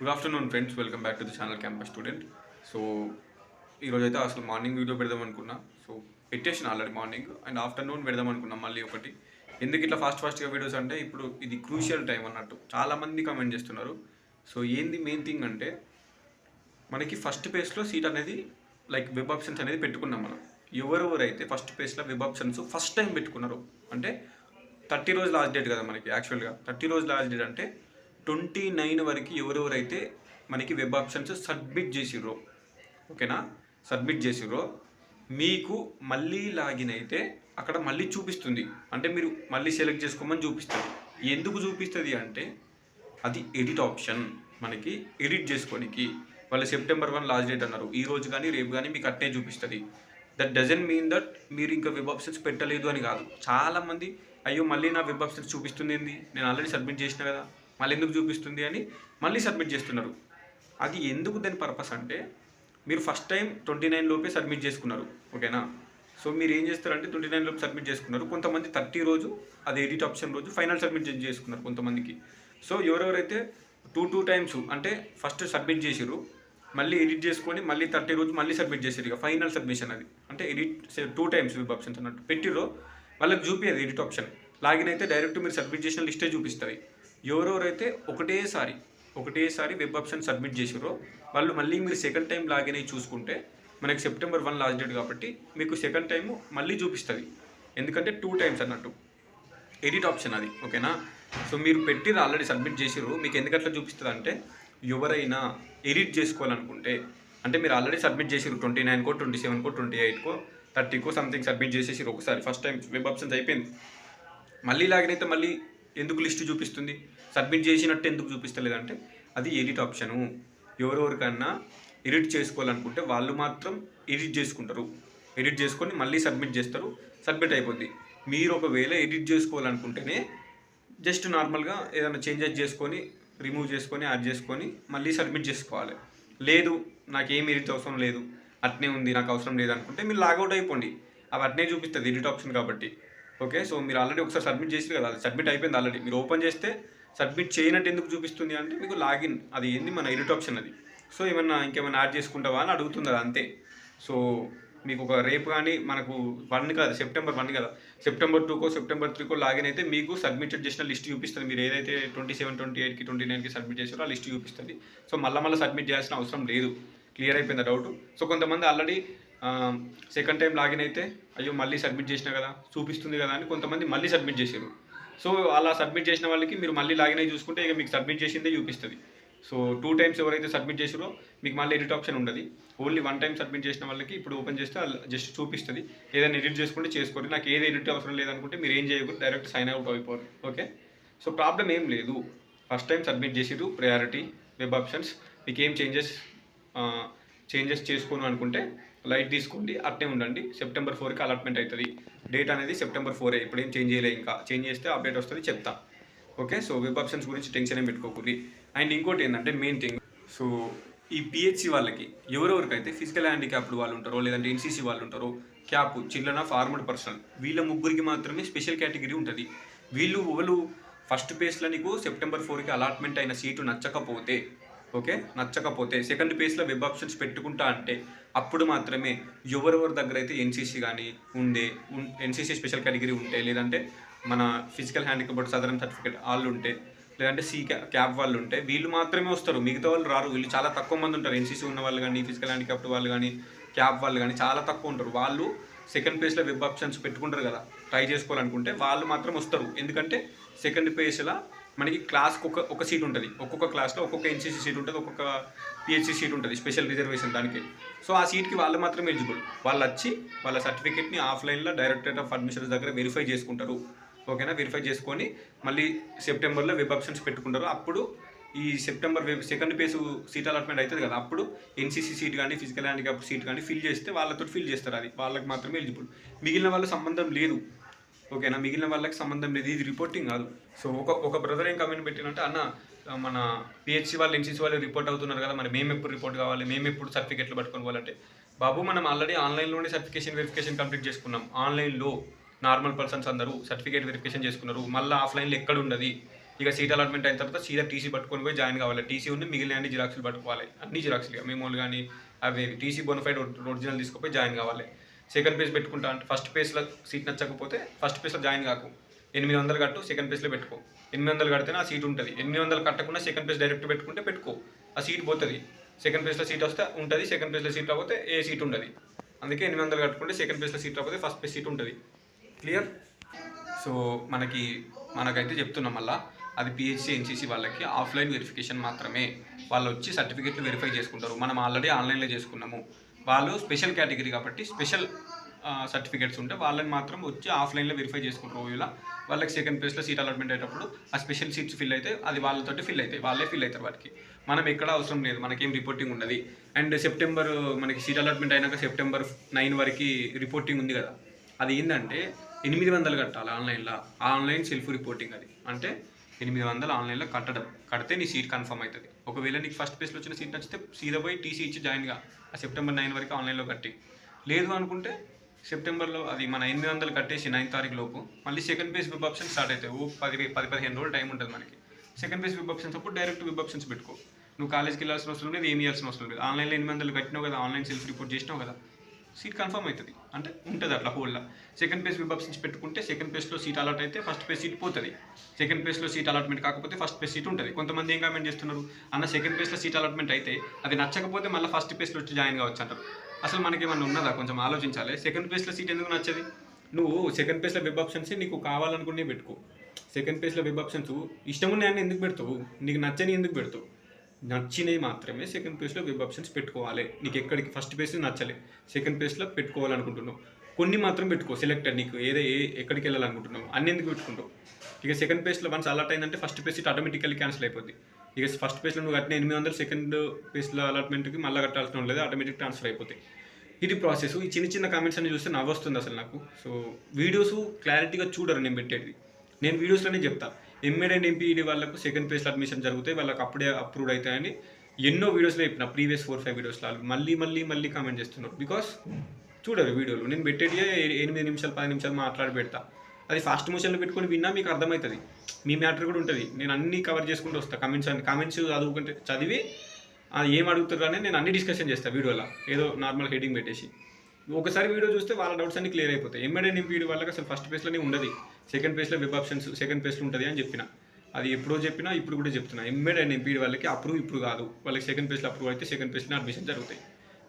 Good afternoon friends welcome back to the channel campus student so ఈరోజు అయితే అసలు morning video పెడదాం అనుకున్నా. సో పెట్టేసిన ఆల్రెడీ మార్నింగ్ అండ్ ఆఫ్టర్నూన్ పెడదాం అనుకున్నాం మళ్ళీ ఒకటి. ఎందుకు ఇట్లా ఫాస్ట్ ఫాస్ట్గా వీడియోస్ అంటే ఇప్పుడు ఇది క్రూషియల్ టైం అన్నట్టు. చాలామంది కమెంట్ చేస్తున్నారు. సో ఏంది మెయిన్ థింగ్ అంటే మనకి ఫస్ట్ పేజ్లో సీట్ అనేది లైక్ వెబ్ ఆప్షన్స్ అనేది పెట్టుకున్నాం మనం. ఎవరెవరైతే ఫస్ట్ పేజ్లో వెబ్ ఆప్షన్స్ ఫస్ట్ టైం పెట్టుకున్నారు అంటే థర్టీ రోజు లాస్ట్ డేట్ కదా మనకి యాక్చువల్గా థర్టీ రోజు లాస్ట్ డేట్ అంటే ట్వంటీ నైన్ వరకు ఎవరెవరైతే మనకి వెబ్ ఆప్షన్స్ సబ్మిట్ చేసిర్రో ఓకేనా? సబ్మిట్ చేసిర్రో మీకు మళ్ళీ లాగిన్ అయితే అక్కడ మళ్ళీ చూపిస్తుంది. అంటే మీరు మళ్ళీ సెలెక్ట్ చేసుకోమని చూపిస్తుంది. ఎందుకు చూపిస్తుంది అంటే అది ఎడిట్ ఆప్షన్ మనకి ఎడిట్ చేసుకోనికి. వాళ్ళు సెప్టెంబర్ వన్ లాస్ట్ డేట్ అన్నారు. ఈ రోజు కానీ రేపు కానీ మీకు అట్నే చూపిస్తుంది. దట్ డజన్ మీన్ దట్ మీరు ఇంకా వెబ్ ఆప్షన్స్ పెట్టలేదు అని కాదు. చాలామంది అయ్యో మళ్ళీ నా వెబ్ ఆప్షన్స్ చూపిస్తుంది ఏంది? నేను ఆల్రెడీ సబ్మిట్ చేసిన కదా. మళ్ళీ ఎందుకు చూపిస్తుంది అని మళ్ళీ సబ్మిట్ చేస్తున్నారు. అది ఎందుకు దాని పర్పస్ అంటే మీరు ఫస్ట్ టైం ట్వంటీ నైన్ లోపే సబ్మిట్ చేసుకున్నారు ఓకేనా? సో మీరు ఏం చేస్తారంటే ట్వంటీ నైన్ లోపు సబ్మిట్ చేసుకున్నారు. కొంతమంది థర్టీ రోజు అది ఎడిట్ ఆప్షన్ రోజు ఫైనల్ సబ్మిట్ చేసుకున్నారు కొంతమందికి. సో ఎవరెవరైతే టూ టూ టైమ్స్ అంటే ఫస్ట్ సబ్మిట్ చేసిర్రు మళ్ళీ ఎడిట్ చేసుకొని మళ్ళీ థర్టీ రోజు మళ్ళీ సబ్మిట్ చేసారు ఇక ఫైనల్ సబ్మిషన్ అది. అంటే edit two times web options అన్నట్టు. పెట్టిరో వాళ్ళకి చూపించదు ఎడిట్ ఆప్షన్. లాగిన్ అయితే డైరెక్ట్ మీరు సబ్మిట్ చేసిన లిస్టే చూపిస్తుంది ఎవరెవరైతే ఒకటేసారి ఒకటేసారి వెబ్ ఆప్షన్ సబ్మిట్ చేసిర్రో వాళ్ళు మళ్ళీ మీరు సెకండ్ టైం లాగిన్ అయ్యి చూసుకుంటే మనకి సెప్టెంబర్ వన్ లాస్ట్ డేట్ కాబట్టి మీకు సెకండ్ టైము మళ్ళీ చూపిస్తుంది. ఎందుకంటే టూ టైమ్స్ అన్నట్టు. ఎడిట్ ఆప్షన్ అది ఓకేనా సో మీరు పెట్టిరు ఆల్రెడీ సబ్మిట్ చేసిరు మీకు ఎందుకు అట్లా చూపిస్తుంది అంటే ఎవరైనా ఎడిట్ చేసుకోవాలనుకుంటే అంటే మీరు ఆల్రెడీ సబ్మిట్ చేసిర్రు ట్వంటీ నైన్కో ట్వంటీ సెవెన్కో ట్వంటీ ఎయిట్కో థర్టీకో సంథింగ్ సబ్మిట్ చేసేసి ఒకసారి ఫస్ట్ టైం వెబ్ ఆప్షన్స్ అయిపోయింది. మళ్ళీ లాగిన్ అయితే మళ్ళీ ఎందుకు లిస్ట్ చూపిస్తుంది? సబ్మిట్ చేసినట్టు ఎందుకు చూపిస్తలేదంటే అది ఎడిట్ ఆప్షను. ఎవరెవరికన్నా ఎడిట్ చేసుకోవాలనుకుంటే వాళ్ళు మాత్రం ఎడిట్ చేసుకుంటారు. ఎడిట్ చేసుకొని మళ్ళీ సబ్మిట్ చేస్తారు. సబ్మిట్ అయిపోద్ది. మీరు ఒకవేళ ఎడిట్ చేసుకోవాలనుకుంటేనే జస్ట్ నార్మల్గా ఏదైనా చేంజెస్ చేసుకొని రిమూవ్ చేసుకొని యాడ్ చేసుకొని మళ్ళీ సబ్మిట్ చేసుకోవాలి. లేదు నాకు ఏం ఎడిట్ అవసరం లేదు. అట్నే ఉంది నాకు అవసరం లేదు అనుకుంటే మీరు లాగౌట్ అయిపోండి. అవి అట్నే చూపిస్తుంది ఎడిట్ ఆప్షన్ కాబట్టి. ఓకే సో మీరు ఆల్రెడీ ఒకసారి సబ్మిట్ చేసి కదా అది సబ్మిట్ అయిపోయింది ఆల్రెడీ మీరు ఓపెన్ చేస్తే సబ్మిట్ చేయనట్టు ఎందుకు చూపిస్తుంది అంటే మీకు లాగిన్ అది ఏంది మన ఎడిట్ ఆప్షన్ అది. సో ఏమన్నా ఇంకేమైనా యాడ్ చేసుకుంటావా అని అడుగుతుంది అది అంతే. సో మీకు ఒక రేపు కానీ మనకు వన్ కాదు సెప్టెంబర్ వన్ కదా. సెప్టెంబర్ టూకో సెప్టెంబర్ త్రీకో లాగిన్ అయితే మీకు సబ్మిటెడ్ చేసిన లిస్ట్ చూపిస్తుంది. మీరు ఏదైతే ట్వంటీ సెవెన్ ట్వంటీ ఎయిట్కి ట్వంటీ నైన్కి సబ్మిట్ చేసారో ఆ లిస్ట్ చూపిస్తుంది. సో మళ్ళీ మళ్ళీ సబ్మిట్ చేయాల్సిన అవసరం లేదు. క్లియర్ అయిపోయింది డౌట్ సో కొంతమంది ఆల్రెడీ సెకండ్ టైం లాగిన్ అయితే అయ్యో మళ్ళీ సబ్మిట్ చేసినా కదా చూపిస్తుంది కదా అని కొంతమంది మళ్ళీ సబ్మిట్ చేసారు సో అలా సబ్మిట్ చేసిన వాళ్ళకి మీరు మళ్ళీ లాగిన్ అయ్యి చూసుకుంటే ఇక మీకు సబ్మిట్ చేసిందే చూపిస్తుంది. సో టూ టైమ్స్ ఎవరైతే సబ్మిట్ చేసారో మీకు మళ్ళీ ఎడిట్ ఆప్షన్ ఉండదు. ఓన్లీ వన్ టైం సబ్మిట్ చేసిన వాళ్ళకి ఇప్పుడు ఓపెన్ చేస్తే జస్ట్ చూపిస్తుంది. ఏదైనా ఎడిట్ చేసుకుంటే చేసుకోండి. నాకు ఏది ఎడిట్ అవసరం లేదనుకుంటే మీరు ఏం చేయకూడదు డైరెక్ట్ సైన్ అవుట్ అయిపోరు. ఓకే సో ప్రాబ్లం ఏం లేదు. ఫస్ట్ టైం సబ్మిట్ చేసిరు ప్రయారిటీ వెబ్ ఆప్షన్స్ మీకు ఏం చేంజెస్ చేంజెస్ చేసుకోను అనుకుంటే లైట్ తీసుకోండి అట్నే ఉండండి. సెప్టెంబర్ ఫోర్కి అలాట్మెంట్ అవుతుంది డేట్ అనేది సెప్టెంబర్ ఫోరే. ఇప్పుడు ఏం చేంజ్ చేయలే ఇంకా. చేంజ్ చేస్తే అప్డేట్ వస్తుంది చెప్తా. ఓకే? సో వెబ్ ఆప్షన్స్ గురించి టెన్షన్ ఏం పెట్టుకోకూడదు అండ్ ఇంకోటి ఏంటంటే మెయిన్ థింగ్. సో ఈ పిహెచ్సి వాళ్ళకి ఎవరెవరికైతే ఫిజికల్ హ్యాండిక్యాప్డ్ వాళ్ళు ఉంటారో లేదంటే ఎన్సీసీ వాళ్ళు ఉంటారో క్యాప్ చిల్లన ఫార్మడ్ పర్సన్ వీళ్ళ ముగ్గురికి మాత్రమే స్పెషల్ కేటగిరీ ఉంటుంది. వీళ్ళు వాళ్ళు ఫస్ట్ పేజ్లో నీకు సెప్టెంబర్ ఫోర్కి అలాట్మెంట్ అయిన సీటు నచ్చకపోతే ఓకే? నచ్చకపోతే సెకండ్ పేజ్లో వెబ్ ఆప్షన్స్ పెట్టుకుంటా అంటే అప్పుడు మాత్రమే ఎవరెవరి దగ్గర అయితే ఎన్సీసీ కానీ ఉండే ఎన్సీసీ స్పెషల్ కేటగిరీ ఉంటే లేదంటే మన ఫిజికల్ హ్యాండిక్యాప్ సదరన్ సర్టిఫికేట్ వాళ్ళు ఉంటే లేదంటే సి క్యాబ్ వాళ్ళు ఉంటే వీళ్ళు మాత్రమే వస్తారు. మిగతా వాళ్ళు రారు. వీళ్ళు చాలా తక్కువ మంది ఉంటారు. ఎన్సీసీ ఉన్న వాళ్ళు కానీ ఫిజికల్ హ్యాండిక్యాప్డ్ వాళ్ళు కానీ క్యాబ్ వాళ్ళు కానీ చాలా తక్కువ ఉంటారు. వాళ్ళు సెకండ్ పేజ్లో వెబ్ ఆప్షన్స్ పెట్టుకుంటారు కదా. ట్రై చేసుకోవాలనుకుంటే వాళ్ళు మాత్రం వస్తారు. ఎందుకంటే సెకండ్ పేజ్లో మనకి క్లాస్కి ఒక ఒక సీట్ ఉంటుంది. ఒక్కొక్క క్లాస్లో ఒక్కొక్క ఎన్సీసీ సీట్ ఉంటుంది ఒక్కొక్క పిహెచ్సి సీట్ ఉంటుంది స్పెషల్ రిజర్వేషన్ దానికి. సో ఆ సీట్కి వాళ్ళు మాత్రం ఎలిజిబుల్ వాళ్ళు వచ్చి వాళ్ళ సర్టిఫికేట్ని ఆఫ్లైన్లో డైరెక్టరేట్ ఆఫ్ అడ్మిషన్స్ దగ్గర వెరిఫై చేసుకుంటారు. ఓకేనా వెరిఫై చేసుకొని మళ్ళీ సెప్టెంబర్లో వెబ్ ఆప్షన్స్ పెట్టుకుంటారు. అప్పుడు ఈ September web second page seat allotment అవుతుంది కదా అప్పుడు ఎన్సీసీ సీట్ కానీ ఫిజికల్ హ్యాండిక్యాప్ సీట్ కానీ ఫిల్ చేస్తే వాళ్ళతో ఫిల్ చేస్తారు అది. వాళ్ళకి మాత్రమే ఎలిజిబుల్ మిగిలిన వాళ్ళ సంబంధం లేదు. ఓకేనా? మిగిలిన వాళ్ళకి సంబంధం లేదు. ఇది రిపోర్టింగ్ కాదు. సో ఒక ఒక బ్రదర్ ఏం కమెంట్ పెట్టినంటే అన్న మన పిహెచ్సి వాళ్ళు ఎన్సీసీ వాళ్ళు రిపోర్ట్ అవుతున్నారు కదా మరి మేము ఎప్పుడు రిపోర్ట్ కావాలి? మేము ఎప్పుడు సర్టిఫికెట్లు పట్టుకొని పోవాలంటే? బాబు మనం ఆల్రెడీ ఆన్లైన్లోనే సర్టిఫికేషన్ వెరిఫికేషన్ కంప్లీట్ చేసుకున్నాం. ఆన్లైన్లో నార్మల్ పర్సన్స్ అందరూ సర్టిఫికేట్ వెరిఫికేషన్ చేసుకున్నారు. మళ్ళీ ఆఫ్లైన్లో ఎక్కడ ఉండదు? ఇక సీట్ అలాట్మెంట్ అయిన తర్వాత సీదా టీసీ పట్టుకొని పోయి జాయిన్ కావాలి. టీసీ ఉండి మిగిలిన అన్ని జిరాక్స్లు పట్టుకోవాలి. అన్ని జిరాక్స్లు ఇక. కానీ అవి టీసీ బోనఫైడ్ ఒరిజినల్ తీసుకుపోయి జాయిన్ కావాలి. సెకండ్ పేజ్ పెట్టుకుంటా అంటే ఫస్ట్ పేజ్లో సీట్ నచ్చకపోతే ఫస్ట్ పేజ్లో జాయిన్ కాకు. ఎనిమిది వందలు కట్టు సెకండ్ పేజ్లో పెట్టుకో. ఎనిమిది వందలు కడితేనే ఆ సీట్ ఉంటుంది. ఎనిమిది వందలు కట్టకుండా సెకండ్ పేజ్ డైరెక్ట్ పెట్టుకుంటే పెట్టుకో. ఆ సీట్ పోతుంది. సెకండ్ పేజ్లో సీట్ వస్తే ఉంటుంది సెకండ్ పేజ్లో సీట్ రాకపోతే ఏ సీట్ ఉండదు. అందుకే ఎనిమిది వందలు కట్టుకుంటే సెకండ్ పేజ్లో సీట్ రాకపోతే ఫస్ట్ పేజ్ సీట్ ఉంటుంది. క్లియర్ సో మనకి మనకైతే చెప్తున్నాం మళ్ళా. అది పిహెచ్సి ఎన్సీసీ వాళ్ళకి ఆఫ్లైన్ వెరిఫికేషన్ మాత్రమే. వాళ్ళు వచ్చి సర్టిఫికెట్లు వెరిఫై చేసుకుంటారు. మనం ఆల్రెడీ ఆన్లైన్లో చేసుకున్నాము. వాళ్ళు స్పెషల్ కేటగిరీ కాబట్టి స్పెషల్ సర్టిఫికేట్స్ ఉంటే వాళ్ళని మాత్రం వచ్చి ఆఫ్లైన్లో వెరిఫై చేసుకుంటారు ఇలా వాళ్ళకి సెకండ్ ప్లేస్లో సీట్ అలాట్మెంట్ అయ్యేటప్పుడు ఆ స్పెషల్ సీట్స్ ఫిల్ అయితే అది వాళ్ళతోటి ఫిల్ అవుతాయి వాళ్ళే ఫిల్ అవుతారు వాటికి. మనం ఎక్కడ అవసరం లేదు మనకేం రిపోర్టింగ్ ఉండదు. అండ్ సెప్టెంబర్ మనకి సీట్ అలాట్మెంట్ అయినాక సెప్టెంబర్ నైన్ వరకు రిపోర్టింగ్ ఉంది కదా. అది ఏంటంటే ఎనిమిది వందలు కట్టాలి ఆన్లైన్లో. ఆన్లైన్ సెల్ఫ్ రిపోర్టింగ్ అది. అంటే ఎనిమిది వందలు ఆన్లైన్లో కట్టడం. కడితే నీ సీట్ కన్ఫర్మ్ అవుతుంది. ఒకవేళ నీకు ఫస్ట్ ప్లేస్లో వచ్చిన సీట్ నచ్చితే సీదా పోయి టీసీ ఇచ్చి జాయిన్గా ఆ సెప్టెంబర్ నైన్ వరకు ఆన్లైన్లో కట్టి. లేదు అనుకుంటే సెప్టెంబర్లో అది మన ఎనిమిది వందలు కట్టేసి నైన్ తారీఖు లోపు మళ్ళీ second page web option start అవుతాయి. ఓ పది పది పదిహేను రోజులు టైం ఉంటుంది మనకి. సెకండ్ పేజ్ వెబ్ ఆప్షన్స్ అప్పుడు డైరెక్ట్ వెబ్ ఆప్షన్స్ పెట్టుకో. నువ్వు కాలేజ్కి వెళ్ళాల్సిన అవసరం లేదు ఏమి చేయాల్సిన అవసరం లేదు. ఆన్లైన్లో ఎనిమిది వందలు కట్టినావు కదా ఆన్లైన్ సెల్ఫ్ రిపోర్ట్ చేసినావు కదా. సీట్ కన్ఫర్మ్ అవుతుంది. అంటే ఉంటుంది అట్లా హోల్లా సెకండ్ ప్లేస్ విభాగ్ ఆప్షన్స్ పెట్టుకుంటే సెకండ్ ప్లేస్లో సీట్ అలాట్ అయితే ఫస్ట్ ప్లేస్ సీట్ పోతుంది. సెకండ్ ప్లేస్లో సీట్ అలాట్మెంట్ కాకపోతే ఫస్ట్ ప్లేస్ సీట్ ఉంటుంది. కొంతమంది ఏం కామెంట్ చేస్తున్నారు? అన్న సెకండ్ ప్లేస్లో సీట్ అలాట్మెంట్ అయితే అది నచ్చకపోతే మళ్ళీ ఫస్ట్ ప్లేస్లో వచ్చి జాయిన్ కావచ్చు అంటారు. అసలు మనకేమన్నా ఉన్నదా? కొంచెం ఆలోచించాలి. సెకండ్ ప్లేస్లో సీట్ ఎందుకు నచ్చది? నువ్వు సెకండ్ ప్లేస్లో వెబ్ ఆప్షన్స్ నీకు కావాలనుకునే పెట్టుకో. సెకండ్ ప్లేస్లో వెబ్ ఆప్షన్స్ ఇష్టం ఉన్నాయని ఎందుకు పెడతావు? నీకు నచ్చని ఎందుకు పెడతావు? నచ్చినవి మాత్రమే సెకండ్ పేజ్లో వెబ్ ఆప్షన్స్ పెట్టుకోవాలి. నీకు ఎక్కడికి ఫస్ట్ పేజ్ నచ్చలే. సెకండ్ పేజ్లో పెట్టుకోవాలనుకుంటున్నావు. కొన్ని మాత్రం పెట్టుకో సెలెక్టెడ్ నీకు. ఏదో ఏ ఎక్కడికి వెళ్ళాలనుకుంటున్నావు. అన్ని ఎందుకు పెట్టుకుంటావు? ఇక సెకండ్ పేజ్లో వన్స్ అలర్ట్ అయిందంటే first page it automatically cancel అయిపోద్ది. ఇక ఫస్ట్ పేజ్లో నువ్వు కట్టిన ఎనిమిది వందలు సెకండ్ పేజ్లో అలాట్మెంట్కి మళ్ళీ కట్టాల్సిన లేదు ఆటోమేటిక్ ట్రాన్స్ఫర్ అయిపోతాయి. ఇది ప్రాసెస్ ఈ చిన్న చిన్న కామెంట్స్ అన్ని చూస్తే నవ్వొస్తుంది అసలు నాకు. సో వీడియోస్ క్లారిటీగా చూడరు నేను పెట్టేది నేను వీడియోస్లోనే చెప్తా. ఎంఏడ్ అండ్ ఎంపీఈడి వాళ్ళకు సెకండ్ పేజ్లో అడ్మిషన్ జరుగుతాయి వాళ్ళకి అప్పుడే అప్రూవ్ అవుతాయని ఎన్నో వీడియోస్లో చెప్పిన ప్రీవియస్ ఫోర్ ఫైవ్ వీడియోస్లో వాళ్ళు మళ్ళీ మళ్ళీ మళ్ళీ కామెంట్ చేస్తున్నారు. బికాస్ చూడరు వీడియోలు నేను పెట్టేది ఎనిమిది నిమిషాలు పది నిమిషాలు మాట్లాడి పెడతా. అది ఫాస్ట్ మోషన్లో పెట్టుకొని విన్నా మీకు అర్థమవుతుంది. మీ మ్యాటర్ కూడా ఉంటుంది. నేను అన్ని కవర్ చేసుకుంటూ వస్తాను కామెంట్స్ అన్ని కామెంట్స్ చదువుకుంటే చదివి ఏం అడుగుతారు అని నేను అన్ని డిస్కషన్ చేస్తాను వీడియోలో ఏదో నార్మల్ హెడింగ్ పెట్టేసి. ఒకసారి వీడియో చూస్తే వాళ్ళ డౌట్స్ అన్ని క్లియర్ అయిపోతాయి. ఎంఎడ్ నింపి వాళ్ళకి అసలు ఫస్ట్ పేజ్లోనే ఉండదు. సెకండ్ పేజ్లో వెబ్ ఆప్షన్స్ సెకండ్ పేజ్లో ఉంటుంది అని చెప్పిన. అది ఎప్పుడో చెప్పినా ఇప్పుడు కూడా చెప్తున్నా. ఎంఎడ్ అండ్ ఎంపీడీ వాళ్ళకి అప్రూవ్ ఇప్పుడు కాదు. వాళ్ళకి సెకండ్ పేజ్లో అప్రూవ్ అయితే సెకండ్ పేజ్లో అడ్మిషన్ జరుగుతాయి.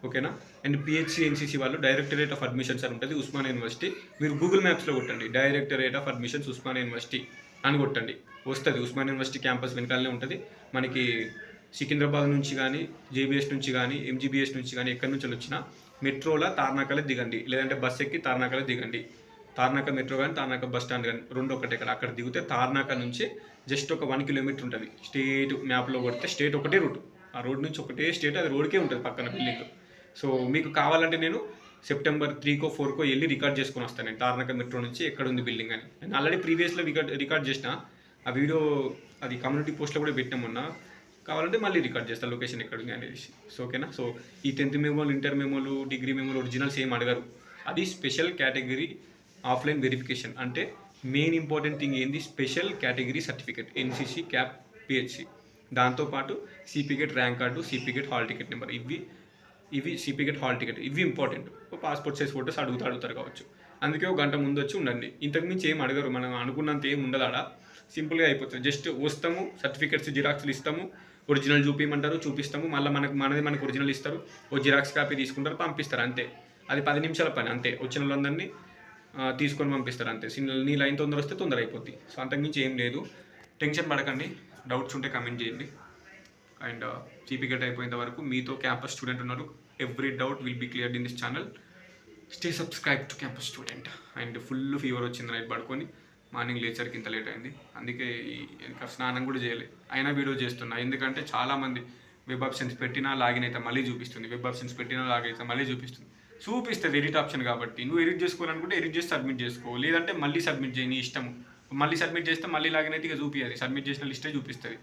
ఓకేనా అండ్ పిహెచ్సి ఎన్సీసీ వాళ్ళు డైరెక్టరేట్ ఆఫ్ అడ్మిషన్స్ అని ఉంటుంది ఉస్మాన్ యూనివర్సిటీ మీరు గూగుల్ మ్యాప్స్లో కొట్టండి. Directorate of admissions Osman university అని కొట్టండి. వస్తుంది. ఉస్మాన్ యూనివర్సిటీ క్యాంపస్ వెనకాలనే ఉంటుంది. మనకి సికింద్రాబాద్ నుంచి కానీ జేబీఎస్ నుంచి కానీ ఎంజీబీఎస్ నుంచి కానీ ఎక్కడి నుంచి వచ్చినా మెట్రోలో తార్నాకలే దిగండి లేదంటే బస్ ఎక్కి తార్నాకలే దిగండి. తార్నాక మెట్రో కానీ తార్నాక బస్ స్టాండ్ కానీ రెండు ఒకటే ఇక్కడ అక్కడ దిగితే తార్నాక నుంచి జస్ట్ ఒక వన్ కిలోమీటర్ ఉంటుంది. స్టేట్ మ్యాప్లో కొడితే స్టేట్ ఒకటే రూట్ ఆ రోడ్ నుంచి ఒకటే స్టేట్ అది రోడ్కే ఉంటుంది పక్కన బిల్డింగ్ సో మీకు కావాలంటే నేను సెప్టెంబర్ త్రీకో ఫోర్కో వెళ్ళి రికార్డ్ చేసుకొని వస్తాను నేను తార్నాక మెట్రో నుంచి ఎక్కడ ఉంది బిల్డింగ్ అని. నేను ఆల్రెడీ ప్రీవియస్లో రికార్డ్ రికార్డ్ చేసిన. ఆ వీడియో అది కమ్యూనిటీ పోస్ట్లో కూడా పెట్టాం మొన్న. కావాలంటే మళ్ళీ రికార్డ్ చేస్తాను లొకేషన్ ఎక్కడ ఉంది అనేసి. సో ఓకేనా సో ఈ టెన్త్ మెమోలు ఇంటర్ మెమోలు డిగ్రీ మెమోలు ఒరిజినల్స్ ఏం అడగరు. అది స్పెషల్ కేటగిరీ ఆఫ్లైన్ వెరిఫికేషన్ అంటే మెయిన్ ఇంపార్టెంట్ థింగ్ ఏంది? Special category certificate NCC CAP PHC దాంతోపాటు CPGET rank card CPGET hall ticket number ఇవి ఇవి సిపికెట్ హాల్ టికెట్ ఇవి ఇంపార్టెంట్ పాస్పోర్ట్ సైజ్ ఫోటోస్ అడుగుతూ అడుగుతారు కావచ్చు. అందుకే ఒక గంట ముందు వచ్చి ఉండండి. ఇంతకుమించి ఏం అడగరు. మనం అనుకున్నంత ఏం ఉండదు ఆడ. సింపుల్గా అయిపోతుంది. జస్ట్ వస్తాము సర్టిఫికెట్స్ జిరాక్స్లు ఇస్తాము. ఒరిజినల్ చూపించమంటారు చూపిస్తాము. మళ్ళీ మనకు మనది మనకు ఒరిజినల్ ఇస్తారు. ఓ జిరాక్స్ కాపీ తీసుకుంటారు పంపిస్తారు అంతే. అది పది నిమిషాల పని అంతే. వచ్చిన వాళ్ళందరినీ తీసుకొని పంపిస్తారు అంతే. నీ లైన్ తొందర వస్తే తొందర అయిపోద్ది. సో అంతకుమించి ఏం లేదు. టెన్షన్ పడకండి. డౌట్స్ ఉంటే కమెంట్ చేయండి. అండ్ సీపీగేట్ అయిపోయేంత వరకు మీతో క్యాంపస్ స్టూడెంట్ ఉన్నారు. Every doubt will be cleared in this channel. Stay subscribe to campus student. And full fever వచ్చింది నైట్ పడుకొని. మార్నింగ్ లేచర్కి ఇంత లేట్ అయింది. అందుకే ఇంకా స్నానం కూడా చేయలే. అయినా వీడియో చేస్తున్నా. ఎందుకంటే చాలామంది వెబ్ ఆప్షన్స్ పెట్టినా లాగిన్ అయితే మళ్ళీ చూపిస్తుంది. వెబ్ ఆప్షన్స్ పెట్టినా లాగిన్ అయితే మళ్ళీ చూపిస్తుంది. చూపిస్తుంది ఎడిట్ ఆప్షన్ కాబట్టి. నువ్వు ఎడిట్ చేసుకోవాలనుకుంటే ఎడిట్ చేసి సబ్మిట్ చేసుకో. లేదంటే మళ్ళీ సబ్మిట్ చేయి నీ ఇష్టం. మళ్ళీ సబ్మిట్ చేస్తే మళ్ళీ లాగిన్ అయితే ఇక చూపించాలి సబ్మిట్ చేసిన లిస్టే చూపిస్తుంది.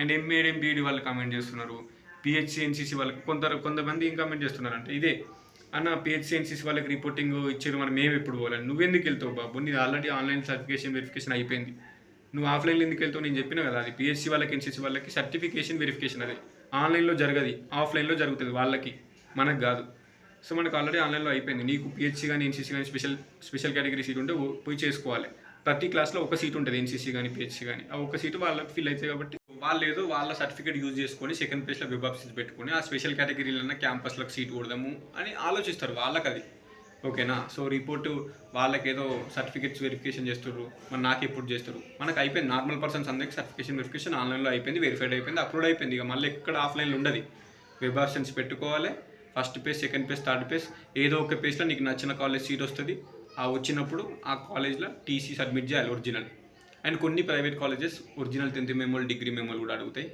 అండ్ ఎంఏడ్ ఎంపీఈడి వాళ్ళు కామెంట్ చేస్తున్నారు. పిహెచ్సి ఎన్సీసీ వాళ్ళకి కొందరు కొంతమంది ఏం కామెంట్ చేస్తున్నారంటే ఇదే. అన్న పిహెచ్సిఎన్సీస్ వాళ్ళకి రిపోర్టింగ్ ఇచ్చారు మరి మేము ఎప్పుడు పోవాలి నువ్వెందుకు వెళ్తావు బాబు? నీది ఆల్రెడీ ఆన్లైన్ సర్టిఫికేషన్ వెరిఫికేషన్ అయిపోయింది. నువ్వు ఆఫ్లైన్లో ఎందుకు వెళ్తావు? నేను చెప్పిన కదా అది. పిఎస్సి వాళ్ళకి ఎన్సీసీ వాళ్ళకి సర్టిఫికేషన్ వెరిఫికేషన్ అది. ఆన్లైన్లో జరగదు. ఆఫ్లైన్లో జరుగుతుంది వాళ్ళకి. మనకు కాదు. సో మనకు ఆల్రెడీ ఆన్లైన్లో అయిపోయింది. నీకు పిహెచ్సి కానీ ఎన్సీసీ కానీ స్పెషల్ స్పెషల్ కేటగిరీ సీట్ ఉంటే ఓ- పోయి చేసుకోవాలి. ప్రతి క్లాస్లో ఒక సీట్ ఉంటుంది ఎన్సీసీ కానీ పిహెచ్సి కానీ. ఆ ఒక సీటు వాళ్ళకి ఫిల్ అవుతాయి కాబట్టి వాళ్ళు ఏదో వాళ్ళ సర్టిఫికేట్ యూజ్ చేసుకొని సెకండ్ ప్లేస్లో వెబ్ ఆఫీస్ పెట్టుకొని ఆ స్పెషల్ కేటగిరీలన్నా క్యాంపస్లకు సీట్ కొడదాము అని ఆలోచిస్తారు వాళ్ళకి అది ఓకేనా? సో రిపోర్టు వాళ్ళకి ఏదో సర్టిఫికేట్స్ వెరిఫికేషన్ చేస్తారు మరి నాకు ఎప్పుడు చేస్తారు మనకు అయిపోయింది. నార్మల్ పర్సన్స్ అందరికి సర్టిఫికేషన్ వెరిఫికేషన్ ఆన్లైన్లో అయిపోయింది వెరిఫైడ్ అయిపోయింది అప్లోడ్ అయిపోయింది. ఇక మళ్ళీ ఎక్కడ ఆఫ్లైన్లో ఉండదు. వెబ్ ఆప్షన్స్ పెట్టుకోవాలి. First page second page third page ఏదో ఒక పేజ్లో నీకు నచ్చిన కాలేజ్ సీట్ వస్తుంది. ఆ వచ్చినప్పుడు ఆ కాలేజ్లో టీసీ సబ్మిట్ చేయాలి ఒరిజినల్. అండ్ కొన్ని ప్రైవేట్ కాలేజెస్ ఒరిజినల్ టెన్త్ మెమోలు డిగ్రీ మెమోలు కూడా అడుగుతాయి.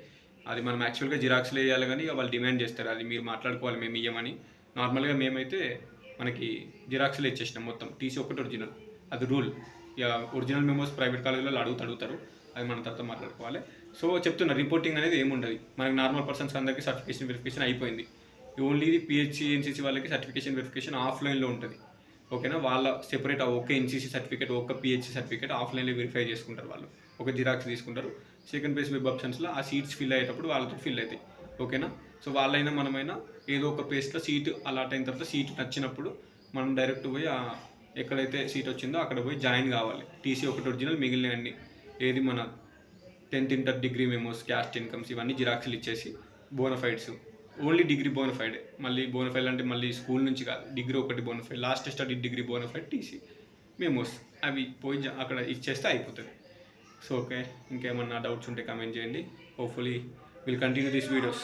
అది మనం యాక్చువల్గా జిరాక్స్లో వేయాలి కానీ వాళ్ళు డిమాండ్ చేస్తారు. అది మీరు మాట్లాడుకోవాలి మేము ఇవ్వమని నార్మల్గా మేమైతే మనకి జిరాక్స్లో ఇచ్చేసినాం మొత్తం. టీసీ ఒకటి ఒరిజినల్. అది రూల్. ఇక ఒరిజినల్ మెమోస్ ప్రైవేట్ కాలేజ్లో అడుగుతూ అడుగుతారు. అది మన తర్వాత మాట్లాడుకోవాలి. సో చెప్తున్నా రిపోర్టింగ్ అనేది ఏముండదు. మనకి నార్మల్ పర్సన్స్ అందరికీ సర్టిఫికేషన్ వెరిఫికేషన్ అయిపోయింది. ఓన్లీ పిహెచ్సి ఎన్సీసీ వాళ్ళకి సర్టిఫికేషన్ వెరిఫికేషన్ ఆఫ్లైన్లో ఉంటుంది. ఓకేనా? వాళ్ళ సెపరేట్ ఒక ఎన్సీసీ సర్టిఫికేట్ ఒక పిహెచ్సి సర్టిఫికేట్ ఆఫ్లైన్లో వెరిఫై చేసుకుంటారు వాళ్ళు. ఒక జిరాక్స్ తీసుకుంటారు. సెకండ్ పేజ్ వెబ్ ఆప్షన్స్లో ఆ సీట్స్ ఫిల్ అయ్యేటప్పుడు వాళ్ళతో ఫిల్ అవుతాయి ఓకేనా? సో వాళ్ళైనా మనమైనా ఏదో ఒక ప్లేస్లో సీట్ అలాట్ అయిన తర్వాత సీట్ నచ్చినప్పుడు మనం డైరెక్ట్ పోయి ఎక్కడైతే సీట్ వచ్చిందో అక్కడ పోయి జాయిన్ కావాలి. టీసీ ఒకటి ఒరిజినల్ మిగిలిన అన్ని. ఏది మన tenth inter degree memos caste incomes ఇవన్నీ జిరాక్స్లు ఇచ్చేసి బోనఫైడ్స్ ఓన్లీ డిగ్రీ బోనఫైడ్. మళ్ళీ బోనఫైడ్ అంటే మళ్ళీ స్కూల్ నుంచి కాదు డిగ్రీ ఒకటి bonafide. Last study degree bonafide TC. Memos అవి పోయి అక్కడ ఇచ్చేస్తే అయిపోతుంది. So okay. ఇంకేమన్నా డౌట్స్ ఉంటే కమెంట్ చేయండి. Hopefully will continue this videos